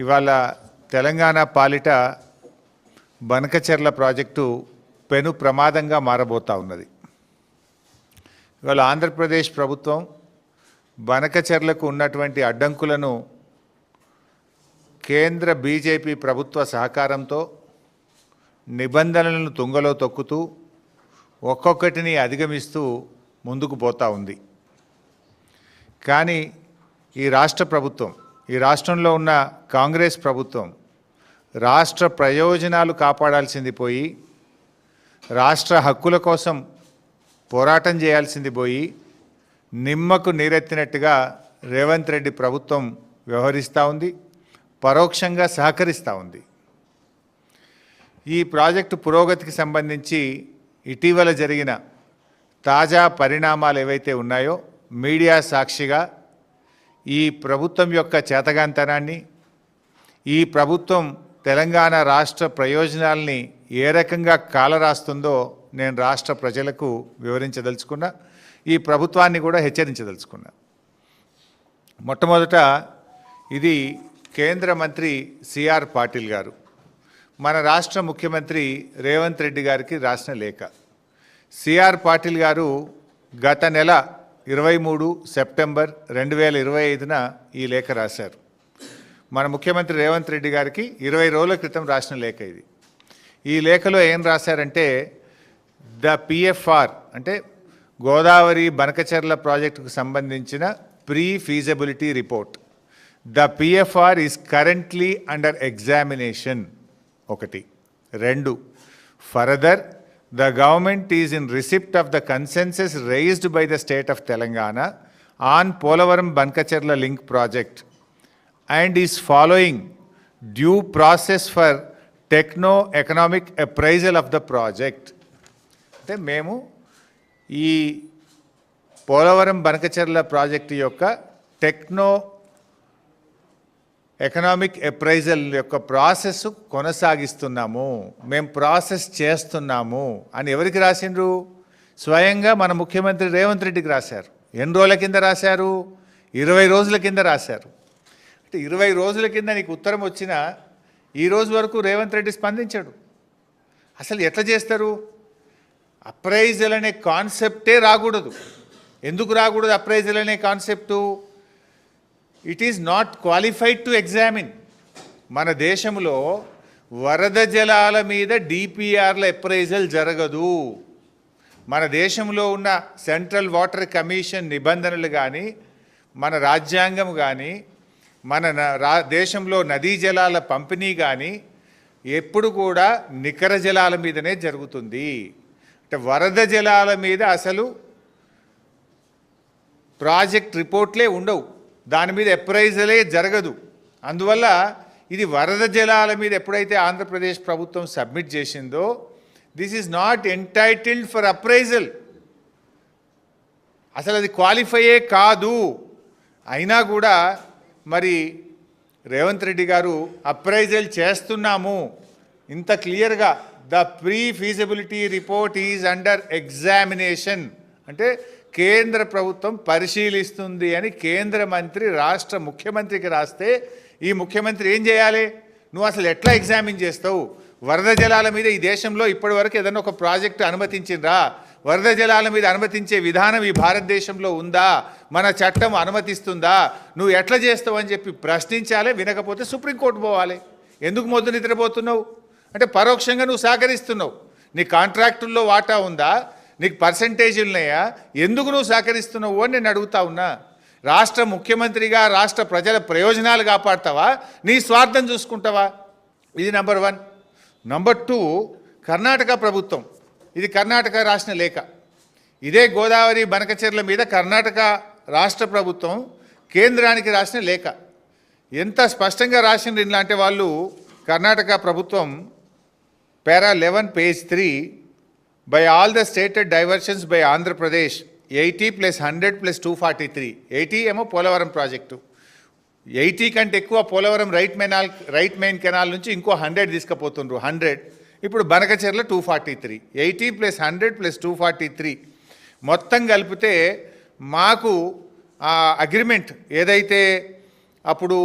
ఇవాళ తెలంగాణ పాలిట బనకచెర్ల ప్రాజెక్టు పెను ప్రమాదంగా మారబోతా ఉన్నది. ఇవాళ ఆంధ్రప్రదేశ్ ప్రభుత్వం బనకచెర్లకు ఉన్నటువంటి అడ్డంకులను కేంద్ర బీజేపీ ప్రభుత్వ సహకారంతో నిబంధనలను తుంగలో తొక్కుతూ ఒక్కొక్కటిని అధిగమిస్తూ ముందుకు పోతా ఉంది. కానీ ఈ రాష్ట్ర ప్రభుత్వం ఈ రాష్ట్రంలో ఉన్న కాంగ్రెస్ ప్రభుత్వం రాష్ట్ర ప్రయోజనాలు కాపాడాల్సింది పోయి రాష్ట్ర హక్కుల కోసం పోరాటం చేయాల్సింది పోయి నిమ్మకు నీరెత్తినట్టుగా రేవంత్ రెడ్డి ప్రభుత్వం వ్యవహరిస్తూ ఉంది పరోక్షంగా సహకరిస్తూ ఉంది. ఈ ప్రాజెక్టు పురోగతికి సంబంధించి ఇటీవల జరిగిన తాజా పరిణామాలు ఏవైతే ఉన్నాయో మీడియా సాక్షిగా ఈ ప్రభుత్వం యొక్క చేతగాంతనాన్ని ఈ ప్రభుత్వం తెలంగాణ రాష్ట్ర ప్రయోజనాల్ని ఏ రకంగా కాలరాస్తుందో నేను రాష్ట్ర ప్రజలకు వివరించదలుచుకున్నా ఈ ప్రభుత్వాన్ని కూడా హెచ్చరించదలుచుకున్నా. మొట్టమొదట ఇది కేంద్ర మంత్రి సిఆర్ పాటిల్ గారు. మన రాష్ట్ర ముఖ్యమంత్రి రేవంత్ రెడ్డి గారికి రాసిన లేఖ. సిఆర్ పాటిల్ గారు గత నెల ఇరవై మూడు సెప్టెంబర్ రెండు వేల ఇరవై ఐదున ఈ లేఖ రాశారు. మన ముఖ్యమంత్రి రేవంత్ రెడ్డి గారికి ఇరవై రోజుల క్రితం రాసిన లేఖ ఇది. ఈ లేఖలో ఏం రాశారంటే ద పిఎఫ్ఆర్ అంటే గోదావరి బనకచెర్ల ప్రాజెక్టుకు సంబంధించిన pre feasibility report. The PFR is currently under examination ఒకటి. రెండు. Further the government is in receipt of the consensus raised by the state of Telangana on Polavaram Banakacherla link project and is following due process for techno economic appraisal of the project అంటే మేము ఈ Polavaram Banakacherla project యొక్క techno economic appraisal యొక్క process కొనసాగిస్తున్నాము. మేము process చేస్తున్నాము అని ఎవరికి రాసిండ్రు? స్వయంగా మన ముఖ్యమంత్రి రేవంత్ రెడ్డికి రాశారు. ఎన్ని రోజుల కింద రాశారు? ఇరవై రోజుల కింద రాశారు. అంటే ఇరవై రోజుల కింద నీకు ఉత్తరం వచ్చినా ఈ రోజు వరకు రేవంత్ రెడ్డి స్పందించాడు. అసలు ఎట్లా చేస్తారు? అప్రైజల్ అనే కాన్సెప్టే రాకూడదు. ఎందుకు రాకూడదు అప్రైజల్ అనే concept? It is not qualified to examine మన దేశంలో వరద జలాల మీద డిపిఆర్ల ఎప్రైజల్ జరగదు. మన దేశంలో ఉన్న సెంట్రల్ వాటర్ కమిషన్ నిబంధనలు కానీ మన రాజ్యాంగం కానీ మన న- రా దేశంలో నదీ జలాల పంపిణీ కానీ ఎప్పుడు కూడా నికర జలాల మీదనే జరుగుతుంది. అంటే వరద జలాల మీద అసలు ప్రాజెక్ట్ రిపోర్ట్లే ఉండవు. దాని మీద ఎప్రైజలే జరగదు. అందువల్ల ఇది వరద జలాల మీద ఎప్పుడైతే ఆంధ్రప్రదేశ్ ప్రభుత్వం సబ్మిట్ చేసిందో this is not entitled for appraisal అసలు అది క్వాలిఫైయే కాదు. అయినా కూడా మరి రేవంత్ రెడ్డి గారు అప్రైజల్ చేస్తున్నాము. ఇంత క్లియర్గా the pre feasibility report is under examination అంటే కేంద్ర ప్రభుత్వం పరిశీలిస్తుంది అని కేంద్ర మంత్రి రాష్ట్ర ముఖ్యమంత్రికి రాస్తే ఈ ముఖ్యమంత్రి ఏం చేయాలి? నువ్వు అసలు ఎట్లా ఎగ్జామిన్ చేస్తావు? వరద జలాల మీద ఈ దేశంలో ఇప్పటివరకు ఏదైనా ఒక ప్రాజెక్టు అనుమతించిండ్రా? వరద జలాల మీద అనుమతించే విధానం ఈ భారతదేశంలో ఉందా? మన చట్టం అనుమతిస్తుందా? నువ్వు ఎట్లా చేస్తావు అని చెప్పి ప్రశ్నించాలి వినకపోతే సుప్రీంకోర్టు పోవాలి. ఎందుకు మొద్దు నిద్రపోతున్నావు? అంటే పరోక్షంగా నువ్వు సహకరిస్తున్నావు. నీ కాంట్రాక్టుల్లో వాటా ఉందా? నీకు పర్సంటేజీలు ఉన్నాయా ఎందుకు నువ్వు సహకరిస్తున్నావు అని నేను అడుగుతా ఉన్నా. రాష్ట్ర ముఖ్యమంత్రిగా రాష్ట్ర ప్రజల ప్రయోజనాలు కాపాడతావా? నీ స్వార్థం చూసుకుంటావా? ఇది number one. Number two Karnataka ప్రభుత్వం. ఇది కర్ణాటక రాసిన లేఖ. ఇదే గోదావరి బనకచెర్ల మీద కర్ణాటక రాష్ట్ర ప్రభుత్వం కేంద్రానికి రాసిన లేఖ. ఎంత స్పష్టంగా రాసిండ్రు ఇలాంటి వాళ్ళు? కర్ణాటక ప్రభుత్వం para eleven page three. By all the stated diversions by Andhra Pradesh eighty plus hundred plus two forty three eighty ఏమో పోలవరం ప్రాజెక్టు. ఎయిటీ కంటే ఎక్కువ పోలవరం రైట్ మెనాల్ రైట్ మెయిన్ కెనాల్ నుంచి ఇంకో హండ్రెడ్ తీసుకుపోతుండ్రు. హండ్రెడ్ ఇప్పుడు Banakacherla two forty three eighty plus hundred plus two forty three మొత్తం కలిపితే మాకు ఆ అగ్రిమెంట్ ఏదైతే అప్పుడు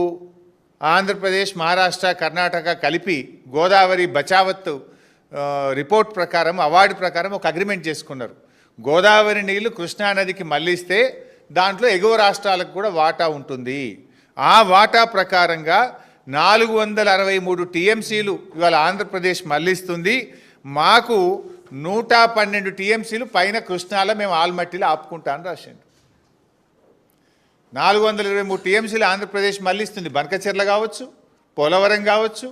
ఆంధ్రప్రదేశ్ మహారాష్ట్ర కర్ణాటక కలిపి గోదావరి బచావత్ రిపోర్ట్ ప్రకారం అవార్డు ప్రకారం ఒక అగ్రిమెంట్ చేసుకున్నారు. గోదావరి నీళ్ళు కృష్ణానదికి మళ్ళిస్తే దాంట్లో ఎగువ రాష్ట్రాలకు కూడా వాటా ఉంటుంది. ఆ వాటా ప్రకారంగా నాలుగు వందల అరవై మూడు టీఎంసీలు ఇవాళ ఆంధ్రప్రదేశ్ మళ్ళిస్తుంది మాకు నూట పన్నెండు టీఎంసీలు పైన కృష్ణాలో మేము ఆల్మట్టిలో ఆపుకుంటామని రాసిండు నాలుగు వందల ఇరవై మూడు టీఎంసీలు ఆంధ్రప్రదేశ్ మళ్ళిస్తుంది బనకచెర్ల కావచ్చు పోలవరం కావచ్చు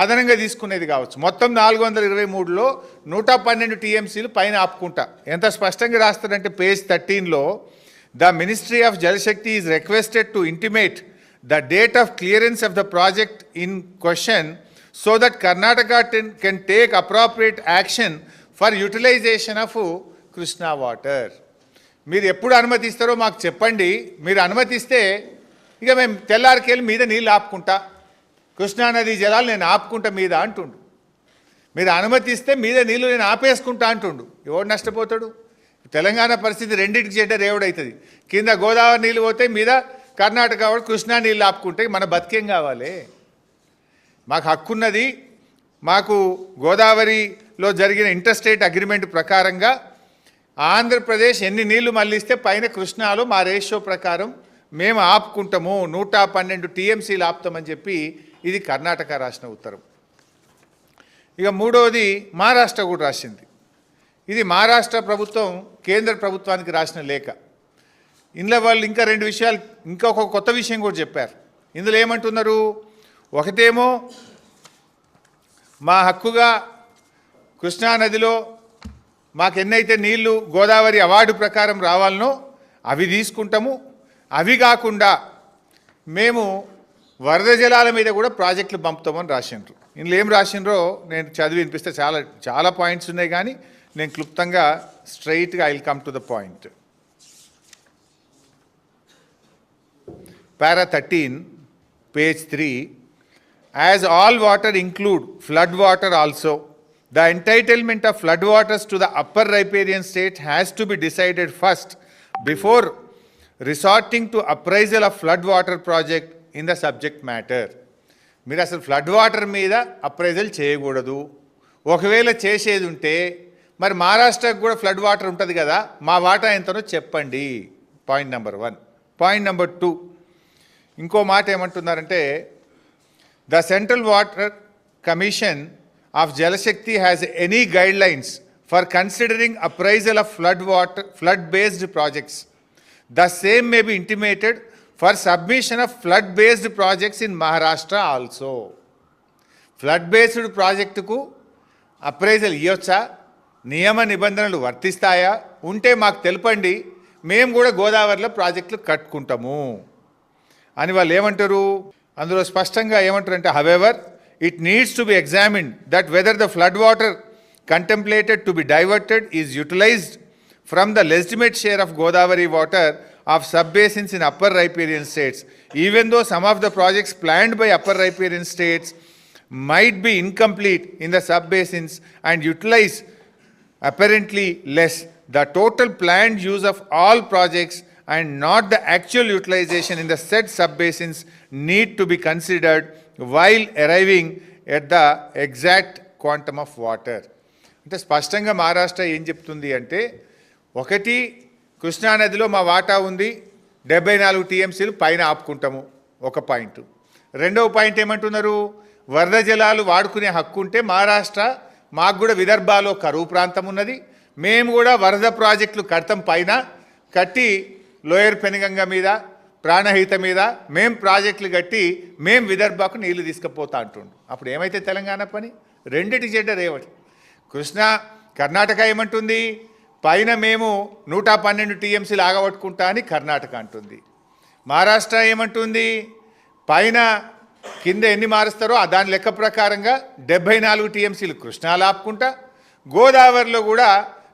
అదనంగా తీసుకునేది కావచ్చు. మొత్తం నాలుగు వందల ఇరవై మూడులో నూట పన్నెండు టీఎంసీలు పైన ఆపుకుంటా. ఎంత స్పష్టంగా రాస్తారంటే page థర్టీన్లో the ministry of Jal Shakti is requested to intimate the date of clearance of the project in question so that Karnataka can take appropriate action for utilisation of Krishna water. మీరు ఎప్పుడు అనుమతిస్తారో మాకు చెప్పండి. మీరు అనుమతిస్తే ఇక మేము తెల్లారికెళ్ళి మీద నీళ్ళు ఆపుకుంటా. కృష్ణానది జలాలు నేను ఆపుకుంటా మీద అంటుండు. మీద అనుమతిస్తే మీద నీళ్ళు నేను ఆపేసుకుంటా అంటుండు. ఎవడు నష్టపోతాడు? తెలంగాణ పరిస్థితి రెండింటికి చెడ్డ రేవుడవుతుంది కింద గోదావరి నీళ్ళు పోతే మీద కర్ణాటక వాడు కృష్ణా నీళ్ళు ఆపుకుంటే మన బతికేం కావాలి? మాకు హక్కున్నది మాకు గోదావరిలో జరిగిన ఇంటర్స్టేట్ అగ్రిమెంట్ ప్రకారంగా ఆంధ్రప్రదేశ్ ఎన్ని నీళ్ళు మళ్ళిస్తే పైన కృష్ణాలో మా రేషియో ప్రకారం మేము ఆపుకుంటాము. నూట పన్నెండు టీఎంసీలు ఆపుతామని చెప్పి ఇది కర్ణాటక రాసిన ఉత్తరం. ఇక మూడవది మహారాష్ట్ర కూడా రాసింది. ఇది మహారాష్ట్ర ప్రభుత్వం కేంద్ర ప్రభుత్వానికి రాసిన లేఖ. ఇందులో వాళ్ళు ఇంకా రెండు విషయాలు ఇంకా ఒక కొత్త విషయం కూడా చెప్పారు. ఇందులో ఏమంటున్నారు? ఒకటేమో మా హక్కుగా కృష్ణానదిలో మాకు ఎన్నైతే నీళ్ళు గోదావరి అవార్డు ప్రకారం రావాలనో అవి తీసుకుంటాము. అవి కాకుండా మేము వరద జలాల మీద కూడా ప్రాజెక్టులు పంపుతామని రాసినారు ఇందులో ఏం రాసినారో నేను చదివి వినిపిస్తే చాలా చాలా పాయింట్స్ ఉన్నాయి కానీ నేను క్లుప్తంగా స్ట్రైట్గా I'll come to the point. Para thirteen page three. As all water include flood water also. The entitlement of flood waters to the upper riparian state has to be decided first before resorting to appraisal of flood water project in the subject matter. మీరు అసలు flood water మీద appraisal చేయకూడదు. ఒకవేళ చేసేది ఉంటే మరి మహారాష్ట్రకు కూడా ఫ్లడ్ వాటర్ ఉంటుంది కదా మా వాటా ఎంతనో చెప్పండి. Point number one. Point number two. ఇంకో మాట ఏమంటున్నారంటే the central water commission of Jal Shakti has any guidelines for considering appraisal of flood water flood based projects. The same may be intimated for submission of flood based projects in Maharashtra also. Flood based ప్రాజెక్టుకు appraisal ఇవ్వచ్చా నియమ నిబంధనలు వర్తిస్తాయా? ఉంటే మాకు తెలపండి. మేము కూడా గోదావరిలో ప్రాజెక్టులు కట్టుకుంటాము. అని వాళ్ళు ఏమంటారు? అందులో స్పష్టంగా ఏమంటారు అంటే however it needs to be examined that whether the flood water contemplated to be diverted is utilised from the legitimate share of Godavari water of sub basins in upper riparian states even though some of the projects planned by upper riparian states might be incomplete in the sub-basins and utilize apparently less. The total planned use of all projects and not the actual utilization in the said sub-basins need to be considered while arriving at the exact quantum of water. అంటే స్పష్టంగా మహారాష్ట్ర ఏం చెప్తుంది అంటే ఒకటి కృష్ణానదిలో మా వాటా ఉంది. డెబ్బై నాలుగు టీఎంసీలు పైన ఆపుకుంటాము. ఒక పాయింట్. రెండవ పాయింట్ ఏమంటున్నారు? వరద జలాలు వాడుకునే హక్కు ఉంటే మహారాష్ట్ర మాకు కూడా విదర్భాలో కరువు ప్రాంతం ఉన్నది. మేము కూడా వరద ప్రాజెక్టులు కడతాం పైన. కట్టి లోయర్ పెనుగంగ మీద ప్రాణహిత మీద మేం ప్రాజెక్టులు కట్టి మేం విదర్భకు నీళ్ళు తీసుకుపోతా అంటుండు. అప్పుడు ఏమైతే తెలంగాణ పని? రెండిటి చెడ్డ రేవటి కృష్ణ కర్ణాటక ఏమంటుంది? పైన మేము నూట పన్నెండు టీఎంసీలు ఆగబట్టుకుంటా అని కర్ణాటక అంటుంది. మహారాష్ట్ర ఏమంటుంది? పైన కింద ఎన్ని మారుస్తారో ఆ దాని లెక్క ప్రకారంగా డెబ్బై నాలుగు టీఎంసీలు కృష్ణాలు ఆపుకుంటా గోదావరిలో కూడా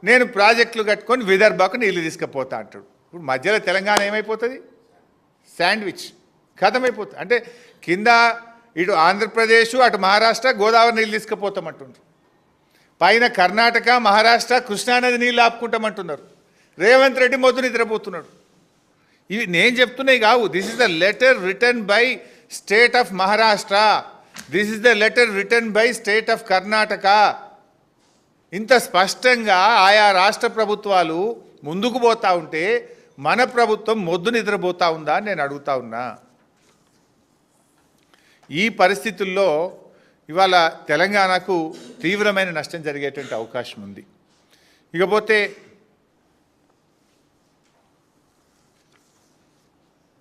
నేను ప్రాజెక్టులు కట్టుకొని విదర్భకు నీళ్ళు తీసుకుపోతా అంటాడు. ఇప్పుడు మధ్యలో తెలంగాణ ఏమైపోతుంది? శాండ్విచ్. ఖతమైపోతుంది అంటే కింద ఇటు ఆంధ్రప్రదేశ్ అటు మహారాష్ట్ర గోదావరి నీళ్ళు తీసుకుపోతామంటుండ్రు. పైన కర్ణాటక మహారాష్ట్ర కృష్ణానది నీళ్ళు ఆపుకుంటామంటున్నారు. రేవంత్ రెడ్డి మొద్దు నిద్రపోతున్నాడు. ఇవి నేను చెప్తున్నాయి కావు. This is the letter written by state of Maharashtra this is the letter written by state of Karnataka ఇంత స్పష్టంగా ఆయా రాష్ట్ర ప్రభుత్వాలు ముందుకు పోతా ఉంటే మన ప్రభుత్వం మొద్దు నిద్రపోతూ ఉందా అని నేను అడుగుతా ఉన్నా. ఈ పరిస్థితుల్లో ఇవాళ తెలంగాణకు తీవ్రమైన నష్టం జరిగేటువంటి అవకాశం ఉంది. ఇకపోతే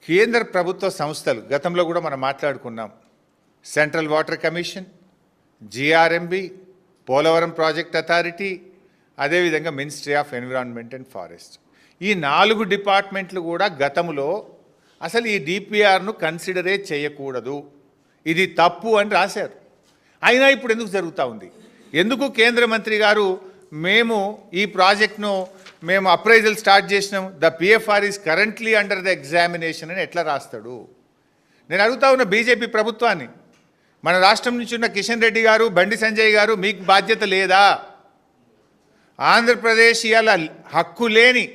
కేంద్ర ప్రభుత్వ సంస్థలు గతంలో కూడా మనం మాట్లాడుకున్నాం. Central water commission GRMB Polavaram project authority అదేవిధంగా ministry of environment and forest. ఈ నాలుగు డిపార్ట్మెంట్లు కూడా గతంలో అసలు ఈ డిపిఆర్ను కన్సిడరే చేయకూడదు. ఇది తప్పు అని రాశారు. అయినా ఇప్పుడు ఎందుకు జరుగుతూ ఉంది? ఎందుకు కేంద్ర మంత్రి గారు మేము ఈ ప్రాజెక్ట్ను మేము అప్రైజల్ స్టార్ట్ చేసినాం the PFR is currently under the examination అని ఎట్లా రాస్తాడు? నేను అడుగుతా ఉన్న బీజేపీ ప్రభుత్వాన్ని మన రాష్ట్రం నుంచి ఉన్న కిషన్ రెడ్డి గారు బండి సంజయ్ గారు మీకు బాధ్యత లేదా? ఆంధ్రప్రదేశ్ ఇవాళ హక్కు లేని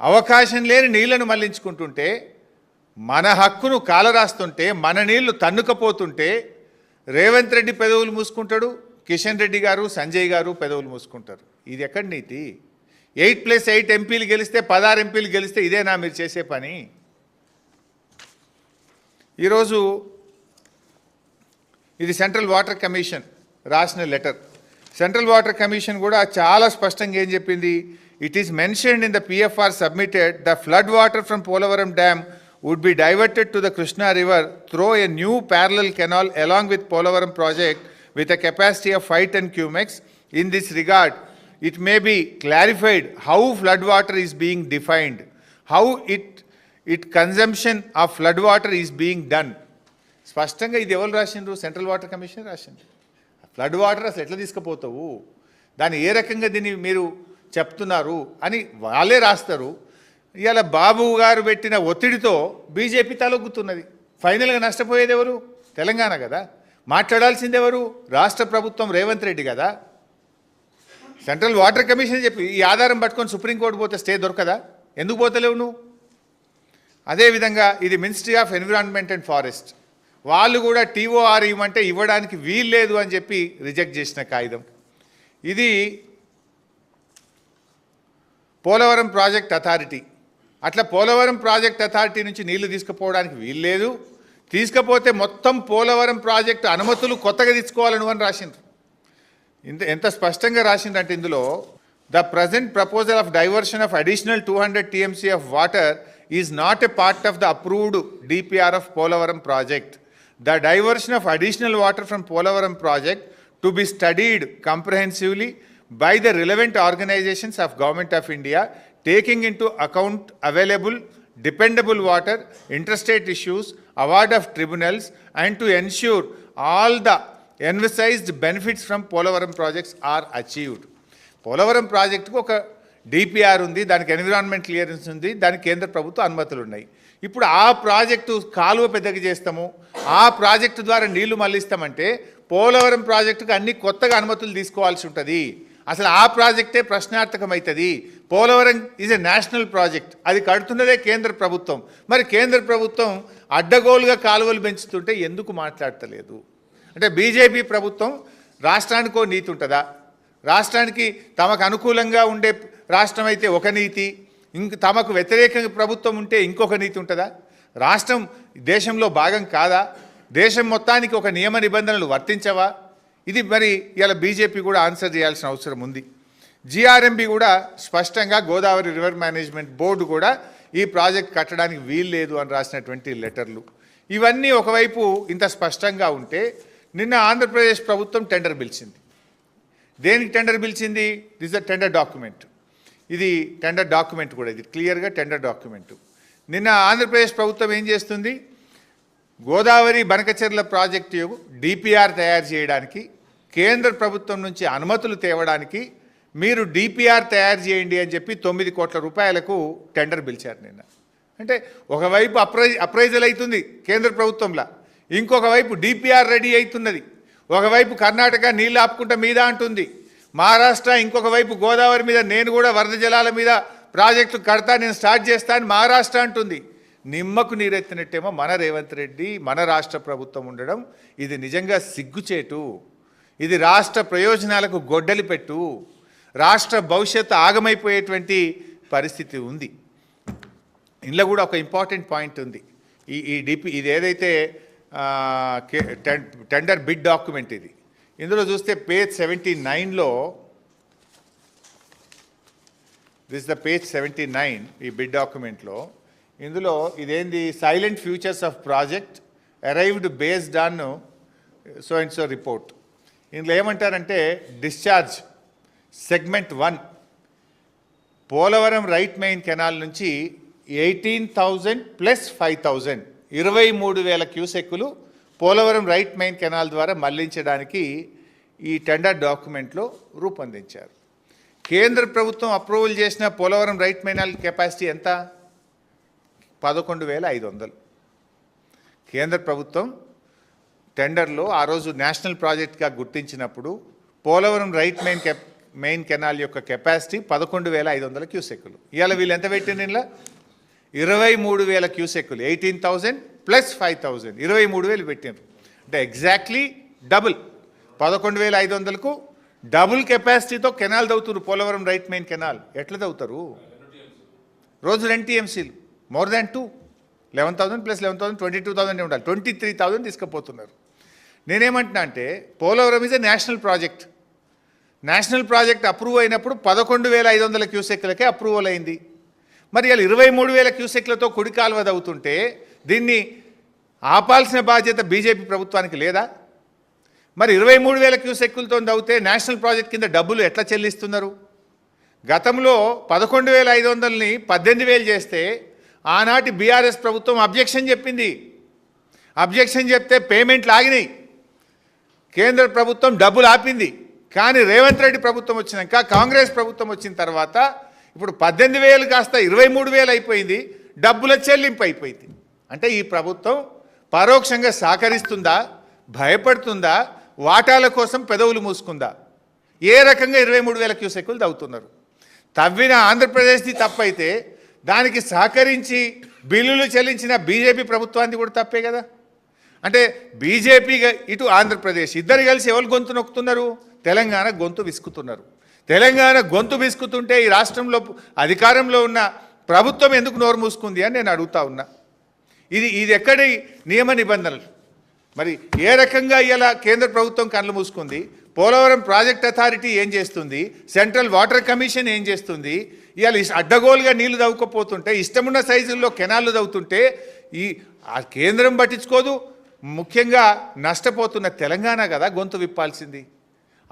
అవకాశం లేని నీళ్ళను మళ్ళించుకుంటుంటే మన హక్కును కాలరాస్తుంటే మన నీళ్ళు తన్నుకపోతుంటే రేవంత్ రెడ్డి పెదవులు మూసుకుంటాడు కిషన్ రెడ్డి గారు సంజయ్ గారు పెదవులు మూసుకుంటారు. ఇది ఎక్కడి నీతి? ఎయిట్ ప్లస్ ఎయిట్ ఎంపీలు గెలిస్తే పదహారు ఎంపీలు గెలిస్తే ఇదేనా మీరు చేసే పని? ఈరోజు ఇది సెంట్రల్ వాటర్ కమిషన్ రాసిన లెటర్. సెంట్రల్ వాటర్ కమిషన్ కూడా చాలా స్పష్టంగా ఏం చెప్పింది? It is mentioned in the PFR submitted the flood water from Polavaram dam would be diverted to the Krishna River through a new parallel canal along with Polavaram project with a capacity of 5 ton cumex. In this regard, it may be clarified how floodwater is being defined, how it, it consumption of floodwater is being done. స్పష్టంగా ఇది ఎవరు రాసిండ్రు central water commission రాసిండ్రు flood water అసలు ఎట్లా తీసుకుపోతావు దాన్ని ఏ రకంగా దీన్ని మీరు చెప్తున్నారు అని వాళ్ళే రాస్తారు ఇవాళ బాబు గారు పెట్టిన ఒత్తిడితో బీజేపీ తలొగ్గుతున్నది. ఫైనల్గా నష్టపోయేది ఎవరు? తెలంగాణ కదా. మాట్లాడాల్సింది ఎవరు? రాష్ట్ర ప్రభుత్వం రేవంత్ రెడ్డి కదా. సెంట్రల్ వాటర్ కమిషన్ చెప్పి ఈ ఆధారం పట్టుకొని సుప్రీంకోర్టు పోతే స్టే దొరకదా? ఎందుకు పోతలేవు నువ్వు? అదేవిధంగా ఇది ministry of environment and forest వాళ్ళు కూడా టీఓఆర్ ఇవ్వమంటే ఇవ్వడానికి వీలు లేదు అని చెప్పి రిజెక్ట్ చేసిన కాగితం. ఇది పోలవరం ప్రాజెక్ట్ అథారిటీ. అట్లా పోలవరం ప్రాజెక్ట్ అథారిటీ నుంచి నీళ్ళు తీసుకుపోవడానికి వీలు లేదు తీసుకపోతే మొత్తం పోలవరం ప్రాజెక్టు అనుమతులు కొత్తగా తీసుకోవాలని అని రాసిండ్రు. ఇంత ఎంత స్పష్టంగా రాసిందంటే ఇందులో the present proposal of diversion of additional two hundred TMC of water is not a part of the approved DPR of Polavaram project the diversion of additional water from Polavaram project to be studied comprehensively by the relevant organizations of Government of India, taking into account available dependable water, interstate issues, award of tribunals, and to ensure all the envisaged benefits from Polavaram projects are achieved Polavaram ప్రాజెక్టుకు ఒక DPR ఉంది దానికి environment clearance ఉంది దానికి కేంద్ర ప్రభుత్వ అనుమతులు ఉన్నాయి. ఇప్పుడు ఆ ప్రాజెక్టు కాలువ పెద్దగా చేస్తాము ఆ ప్రాజెక్టు ద్వారా నీళ్ళు మళ్ళిస్తామంటే పోలవరం ప్రాజెక్టుకు అన్ని కొత్తగా అనుమతులు తీసుకోవాల్సి ఉంటుంది. అసలు ఆ ప్రాజెక్టే ప్రశ్నార్థకమవుతుంది. Polavaram is a national project అది కడుతున్నదే కేంద్ర ప్రభుత్వం. మరి కేంద్ర ప్రభుత్వం అడ్డగోలుగా కాలువలు పెంచుతుంటే ఎందుకు మాట్లాడతలేదు? అంటే బీజేపీ ప్రభుత్వం రాష్ట్రానికో నీతి ఉంటుందా? రాష్ట్రానికి తమకు అనుకూలంగా ఉండే రాష్ట్రం అయితే ఒక నీతి ఇంక తమకు వ్యతిరేకంగా ప్రభుత్వం ఉంటే ఇంకొక నీతి ఉంటుందా? రాష్ట్రం దేశంలో భాగం కాదా? దేశం మొత్తానికి ఒక నియమ నిబంధనలు వర్తించవా? ఇది మరి ఇలా బీజేపీ కూడా ఆన్సర్ చేయాల్సిన అవసరం ఉంది. జిఆర్ఎంబి కూడా స్పష్టంగా గోదావరి రివర్ మేనేజ్మెంట్ బోర్డు కూడా ఈ ప్రాజెక్ట్ కట్టడానికి వీలు లేదు అని రాసినటువంటి లెటర్లు. ఇవన్నీ ఒకవైపు ఇంత స్పష్టంగా ఉంటే నిన్న ఆంధ్రప్రదేశ్ ప్రభుత్వం టెండర్ పిలిచింది. దేనికి టెండర్ పిలిచింది? దిస్ ద టెండర్ డాక్యుమెంట్ ఇది టెండర్ డాక్యుమెంట్ కూడా ఇది క్లియర్గా టెండర్ డాక్యుమెంట్. నిన్న ఆంధ్రప్రదేశ్ ప్రభుత్వం ఏం చేస్తుంది? గోదావరి బనకచెర్ల ప్రాజెక్టు డిపిఆర్ తయారు చేయడానికి కేంద్ర ప్రభుత్వం నుంచి అనుమతులు తేవడానికి మీరు డిపిఆర్ తయారు చేయండి అని చెప్పి తొమ్మిది కోట్ల రూపాయలకు టెండర్ పిలిచారు నిన్న. అంటే ఒకవైపు అప్రై అప్రైజల్ అవుతుంది కేంద్ర ప్రభుత్వంలో ఇంకొక వైపు డిపిఆర్ రెడీ అవుతున్నది ఒకవైపు కర్ణాటక నీళ్ళు ఆపుకుంటా మీద అంటుంది. మహారాష్ట్ర ఇంకొక వైపు గోదావరి మీద నేను కూడా వరద జలాల మీద ప్రాజెక్టు కడతా నేను స్టార్ట్ చేస్తా అని మహారాష్ట్ర అంటుంది. నిమ్మకు నీరెత్తినట్టేమో మన రేవంత్ రెడ్డి మన రాష్ట్ర ప్రభుత్వం ఉండడం ఇది నిజంగా సిగ్గుచేటు. ఇది రాష్ట్ర ప్రయోజనాలకు గొడ్డలి పెట్టు. రాష్ట్ర భవిష్యత్తు ఆగమైపోయేటువంటి పరిస్థితి ఉంది. ఇందులో కూడా ఒక ఇంపార్టెంట్ పాయింట్ ఉంది. ఈ ఈ డిపి ఇది ఏదైతే టెండర్ బిడ్ డాక్యుమెంట్ ఇది. ఇందులో చూస్తే పేజ్ సెవెంటీ నైన్లో this the page seventy nine ఈ బిడ్ డాక్యుమెంట్లో ఇందులో ఇదేంది salient features of project arrived based on so and so report. ఇందులో ఏమంటారంటే discharge segment one Polavaram right main canal నుంచి eighteen thousand plus five thousand ఇరవై మూడు వేల క్యూసెక్కులు పోలవరం రైట్ మెయిన్ కెనాల్ ద్వారా మళ్ళించడానికి ఈ టెండర్ డాక్యుమెంట్లో రూపొందించారు. కేంద్ర ప్రభుత్వం అప్రూవల్ చేసిన పోలవరం రైట్ మెయిన్ కెపాసిటీ ఎంత? పదకొండు వేల ఐదు వందలు. కేంద్ర ప్రభుత్వం టెండర్లో ఆ రోజు నేషనల్ ప్రాజెక్ట్గా గుర్తించినప్పుడు Polavaram right main cap main canal యొక్క కెపాసిటీ పదకొండు వేల ఐదు వందల క్యూసెక్కులు. ఇవాళ వీళ్ళు ఎంత పెట్టింది ఇలా ఇరవై మూడు వేల క్యూసెక్కులు. Eighteen thousand plus five thousand ఇరవై మూడు వేలు పెట్టినారు అంటే ఎగ్జాక్ట్లీ డబుల్. పదకొండు వేల ఐదు వందలకు డబుల్ కెపాసిటీతో కెనాల్ తవ్వుతారు పోలవరం రైట్ మెయిన్ కెనాల్. ఎట్లా తవ్వుతారు? రోజు రెండు టీఎంసీలు. More than two. Eleven thousand plus eleven thousand twenty two thousand ఉండాలి. ట్వంటీ త్రీ థౌసండ్ తీసుకుపోతున్నారు. నేనేమంటున్నా అంటే Polavaram is a national project national project approve అయినప్పుడు పదకొండు వేల ఐదు వందల క్యూసెక్లకే అప్రూవల్ అయింది. మరి ఇలా ఇరవై మూడు వేల క్యూసెక్లతో కుడి కాలువ దవుతుంటే దీన్ని ఆపాల్సిన బాధ్యత బీజేపీ ప్రభుత్వానికి లేదా? మరి ఇరవై మూడు వేల క్యూసెక్కులతో అవుతే నేషనల్ ప్రాజెక్ట్ కింద డబ్బులు ఎట్లా చెల్లిస్తున్నారు? గతంలో పదకొండు వేల ఐదు వందలని పద్దెనిమిది వేలు చేస్తే ఆనాటి బీఆర్ఎస్ ప్రభుత్వం అబ్జెక్షన్ చెప్పింది. అబ్జెక్షన్ చెప్తే పేమెంట్లు ఆగినాయి. కేంద్ర ప్రభుత్వం డబ్బులు ఆపింది. కానీ రేవంత్ రెడ్డి ప్రభుత్వం వచ్చినాక కాంగ్రెస్ ప్రభుత్వం వచ్చిన తర్వాత ఇప్పుడు పద్దెనిమిది వేలు కాస్త ఇరవై మూడు వేలు అయిపోయింది డబ్బుల చెల్లింపు అయిపోయింది. అంటే ఈ ప్రభుత్వం పరోక్షంగా సహకరిస్తుందా భయపడుతుందా వాటాల కోసం పెదవులు మూసుకుందా? ఏ రకంగా ఇరవై మూడు వేల క్యూసెక్కులు తవ్వుతున్నారు? తవ్విన ఆంధ్రప్రదేశ్ది తప్పైతే దానికి సహకరించి బిల్లులు చెల్లించిన బీజేపీ ప్రభుత్వానికి కూడా తప్పే కదా? అంటే బీజేపీ ఇటు ఆంధ్రప్రదేశ్ ఇద్దరు కలిసి ఎవరు గొంతు నొక్కుతున్నారు? తెలంగాణ గొంతు విసుకుతున్నారు. తెలంగాణ గొంతు విసుకుతుంటే ఈ రాష్ట్రంలో అధికారంలో ఉన్న ప్రభుత్వం ఎందుకు నోరు మూసుకుంది అని నేను అడుగుతా ఉన్నా. ఇది ఇది ఎక్కడి నియమ నిబంధనలు? మరి ఏ రకంగా ఇలా కేంద్ర ప్రభుత్వం కళ్ళు మూసుకుంది? పోలవరం ప్రాజెక్ట్ అథారిటీ ఏం చేస్తుంది? సెంట్రల్ వాటర్ కమిషన్ ఏం చేస్తుంది? ఇవాళ అడ్డగోలుగా నీళ్ళు తవ్వుకపోతుంటే ఇష్టమున్న సైజుల్లో కెనాళ్ళు తవ్వుతుంటే ఈ ఆ కేంద్రం పట్టించుకోదు. ముఖ్యంగా నష్టపోతున్న తెలంగాణ కదా గొంతు విప్పాల్సింది.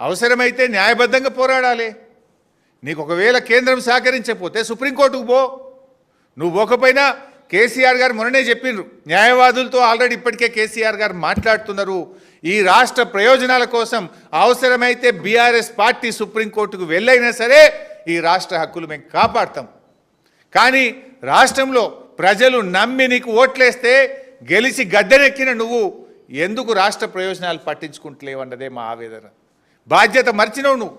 అవసరమైతే న్యాయబద్ధంగా పోరాడాలి. నీకు ఒకవేళ కేంద్రం సహకరించకపోతే సుప్రీంకోర్టుకు పో. నువ్వు పోకపోయినా కేసీఆర్ గారు మొన్ననే చెప్పిండ్రు న్యాయవాదులతో ఆల్రెడీ ఇప్పటికే కేసీఆర్ గారు మాట్లాడుతున్నారు. ఈ రాష్ట్ర ప్రయోజనాల కోసం అవసరమైతే బీఆర్ఎస్ పార్టీ సుప్రీంకోర్టుకు వెళ్ళైనా సరే ఈ రాష్ట్ర హక్కులు మేము కాపాడతాం. కానీ రాష్ట్రంలో ప్రజలు నమ్మి నీకు ఓట్లేస్తే గెలిచి గద్దెనెక్కిన నువ్వు ఎందుకు రాష్ట్ర ప్రయోజనాలు పట్టించుకుంటలేవన్నదే మా ఆవేదన. బాధ్యత మర్చినవు నువ్వు.